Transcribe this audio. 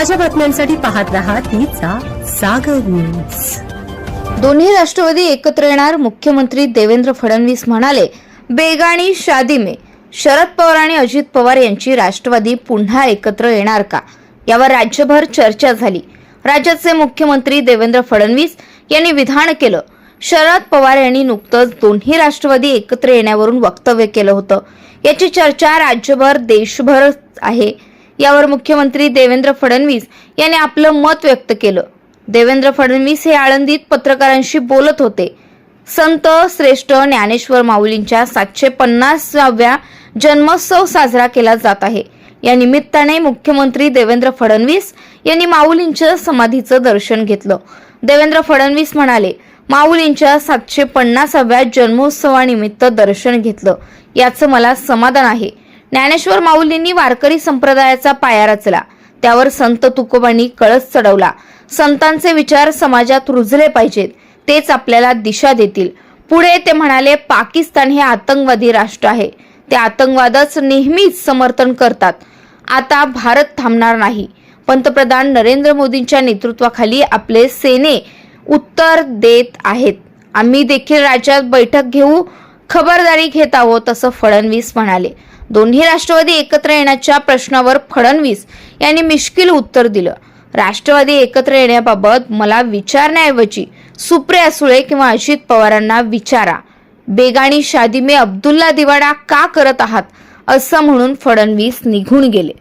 ताज्या बातम्यांसाठी पाहत रहा तिचा सागर न्यूज दोन्ही राष्ट्रवादी एकत्र येणार मुख्यमंत्री देवेंद्र फडणवीस म्हणाले बेगाणी शादी मे. शरद पवार आणि अजित पवार यांची राष्ट्रवादी पुन्हा एकत्र येणार का? यावर राज्यभर चर्चा झाली. राज्याचे मुख्यमंत्री देवेंद्र फडणवीस यांनी विधान केलं. शरद पवार यांनी नुकतंच दोन्ही राष्ट्रवादी एकत्र येण्यावरून वक्तव्य केलं होतं. याची चर्चा राज्यभर देशभर आहे. यावर मुख्यमंत्री देवेंद्र फडणवीस यांनी आपलं मत व्यक्त केलं. देवेंद्र फडणवीस हे आळंदीत पत्रकारांशी बोलत होते. संत श्रेष्ठ ज्ञानेश्वर माऊलींच्या सातशे पन्नासाव्या जन्मोत्सव साजरा केला जात आहे. या निमित्ताने मुख्यमंत्री देवेंद्र फडणवीस यांनी माऊलींच्या समाधीचं दर्शन घेतलं. देवेंद्र फडणवीस म्हणाले माऊलींच्या सातशे पन्नासाव्या जन्मोत्सवानिमित्त दर्शन घेतलं. याचं मला समाधान आहे. ज्ञानेश्वर माऊलींनी वारकरी संप्रदायाचा पाया रचला. त्यावर संत तुकोबांनी कळस चढवला. संतांचे विचार समाजात रुजले पाहिजेत. तेच आपल्याला दिशा देतील. पुढे ते म्हणाले पाकिस्तान हे आतंकवादी राष्ट्र आहे. ते आतंकवादच नेहमीच समर्थन करतात. आता भारत थांबणार नाही. पंतप्रधान नरेंद्र मोदींच्या नेतृत्वाखाली आपले सेने उत्तर देत आहेत. आम्ही देखील राज्यात बैठक घेऊ खबरदारी घेत आहोत असं फडणवीस म्हणाले. दोन्ही राष्ट्रवादी एकत्र येण्याच्या प्रश्नावर फडणवीस यांनी मिश्किल उत्तर दिलं. राष्ट्रवादी एकत्र येण्याबाबत मला विचारण्याऐवजी सुप्रिया सुळे किंवा अजित पवारांना विचारा. बेगाणी शादी मे अब्दुल्ला दिवाडा का करत आहात? असं म्हणून फडणवीस निघून गेले.